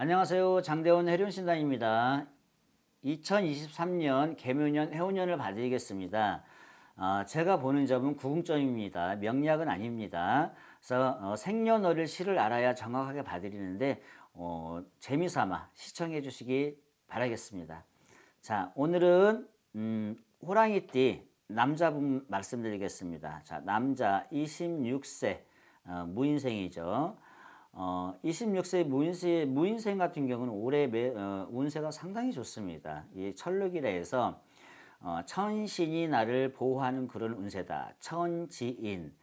안녕하세요. 장대원 해륜신당입니다. 2023년 개묘년 해운년을 봐드리겠습니다. 어, 제가 보는 점은 구궁점입니다. 명리학은 아닙니다. 그래서 어, 생년월일 시를 알아야 정확하게 봐드리는데 어, 재미삼아 시청해 주시기 바라겠습니다. 자, 오늘은 음, 호랑이띠 남자분 말씀드리겠습니다. 자, 남자 26세 어, 무인생이죠. 어, 26세 무인세, 무인생 같은 경우는 올해 매, 어, 운세가 상당히 좋습니다. 이 천록이라 해서 어, 천신이 나를 보호하는 그런 운세다. 천지인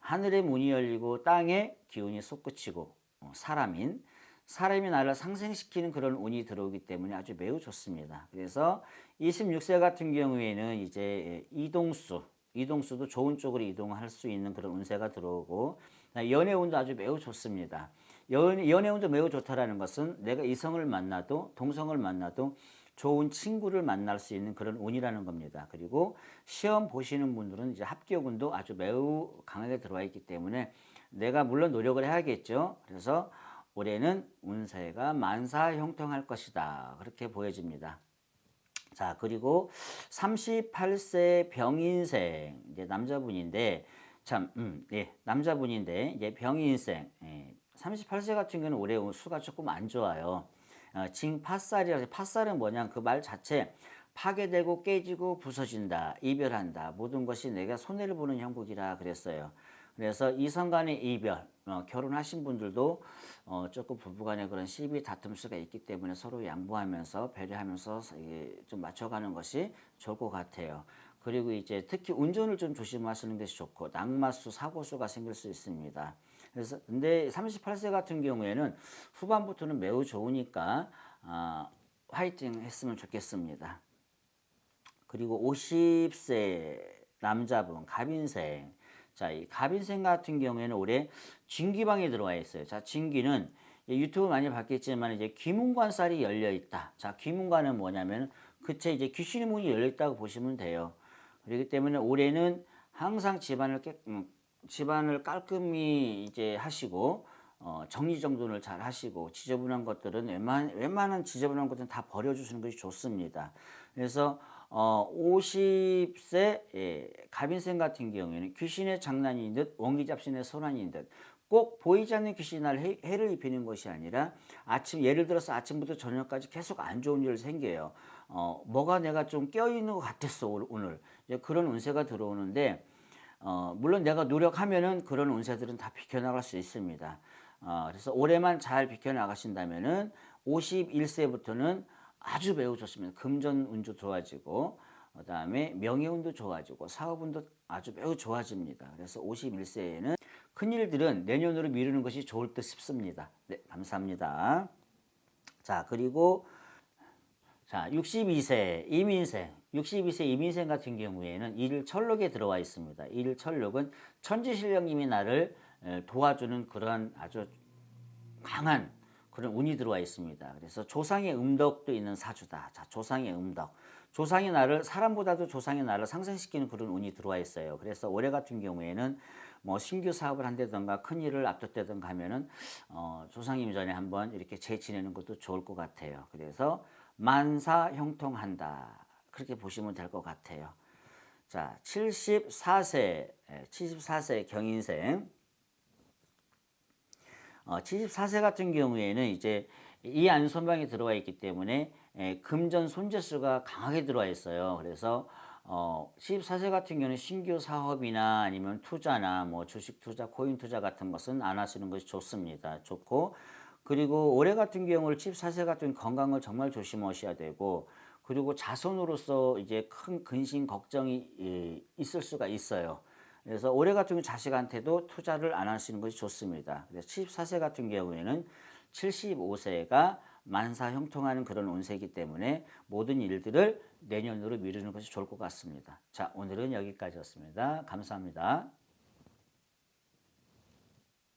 하늘의 문이 열리고 땅에 기운이 솟구치고 어, 사람인 사람이 나를 상생시키는 그런 운이 들어오기 때문에 아주 매우 좋습니다. 그래서 26세 같은 경우에는 이제 이동수 이동수도 좋은 쪽으로 이동할 수 있는 그런 운세가 들어오고 연애 운도 아주 매우 좋습니다. 연, 연애 운도 매우 좋다라는 것은 내가 이성을 만나도 동성을 만나도 좋은 친구를 만날 수 있는 그런 운이라는 겁니다. 그리고 시험 보시는 분들은 이제 합격운도 아주 매우 강하게 들어와 있기 때문에 내가 물론 노력을 해야겠죠. 그래서 올해는 운세가 만사 형통할 것이다. 그렇게 보여집니다. 자, 그리고 38세 병인생, 이제 남자분인데, 참, 음, 예, 남자분인데, 이제 병인생, 예, 38세 같은 경우는 올해 수가 조금 안 좋아요. 어, 징 팥살이라서 팥살은 뭐냐, 그 말 자체, 파괴되고 깨지고 부서진다, 이별한다, 모든 것이 내가 손해를 보는 형국이라 그랬어요. 그래서 이성 간의 이별, 어, 결혼하신 분들도 어, 조금 부부간의 그런 시비 다툼 수가 있기 때문에 서로 양보하면서 배려하면서 좀 맞춰가는 것이 좋을 것 같아요. 그리고 이제 특히 운전을 좀 조심하시는 것이 좋고 낙마수, 사고수가 생길 수 있습니다. 그래서 근데 38세 같은 경우에는 후반부터는 매우 좋으니까 어, 화이팅 했으면 좋겠습니다. 그리고 50세 남자분 갑인생 자, 이 갑인생 같은 경우에는 올해 진기방에 들어와 있어요. 자, 진기는 유튜브 많이 봤겠지만 이제 귀문관살이 열려 있다. 자, 귀문관은 뭐냐면 그체 이제 귀신의 문이 열려 있다고 보시면 돼요. 그렇기 때문에 올해는 항상 집안을 깨, 음, 집안을 깔끔히 이제 하시고 어, 정리정돈을 잘 하시고 지저분한 것들은 웬만, 웬만한 지저분한 것들은 다 버려주시는 것이 좋습니다. 그래서 어, 50세 예, 갑인생 같은 경우에는 귀신의 장난인 듯 원기잡신의 소란인 듯 꼭 보이지 않는 귀신이 날 해, 해를 입히는 것이 아니라 아침 예를 들어서 아침부터 저녁까지 계속 안 좋은 일 생겨요. 어, 뭐가 내가 좀 껴있는 것 같았어 오늘 이제 그런 운세가 들어오는데 어, 물론 내가 노력하면은 그런 운세들은 다 비켜나갈 수 있습니다. 어, 그래서 올해만 잘 비켜나가신다면은 51세부터는 아주 매우 좋습니다. 금전 운도 좋아지고 그 다음에 명예운도 좋아지고 사업운도 아주 매우 좋아집니다. 그래서 51세에는 큰 일들은 내년으로 미루는 것이 좋을 듯 싶습니다. 네, 감사합니다. 자, 그리고 자, 62세 이민생, 62세 이민생 같은 경우에는 일철록에 들어와 있습니다. 일철록은 천지신령님이 나를 도와주는 그러한 아주 강한 그런 운이 들어와 있습니다. 그래서 조상의 음덕도 있는 사주다. 자, 조상의 음덕. 조상이 나를 사람보다도 조상이 나를 상승시키는 그런 운이 들어와 있어요. 그래서 올해 같은 경우에는 뭐 신규 사업을 한다든가 큰 일을 앞뒀다든가 하면은 어, 조상님 전에 한번 이렇게 재지내는 것도 좋을 것 같아요. 그래서 만사 형통한다. 그렇게 보시면 될 것 같아요. 자, 74세, 74세 경인생. 어, 74세 같은 경우에는 이제 이 안손방에 들어와 있기 때문에 에, 금전 손재수가 강하게 들어와 있어요. 그래서 어, 74세 같은 경우는 신규 사업이나 아니면 투자나 뭐 주식 투자, 코인 투자 같은 것은 안 하시는 것이 좋습니다. 좋고 그리고 올해 같은 경우는 74세 같은 건강을 정말 조심하셔야 되고 그리고 자손으로서 이제 큰 근심 걱정이 예, 있을 수가 있어요. 그래서 올해 같은 경우 자식한테도 투자를 안 하시는 것이 좋습니다. 그래서 74세 같은 경우에는 75세가 만사 형통하는 그런 운세이기 때문에 모든 일들을 내년으로 미루는 것이 좋을 것 같습니다. 자, 오늘은 여기까지였습니다. 감사합니다.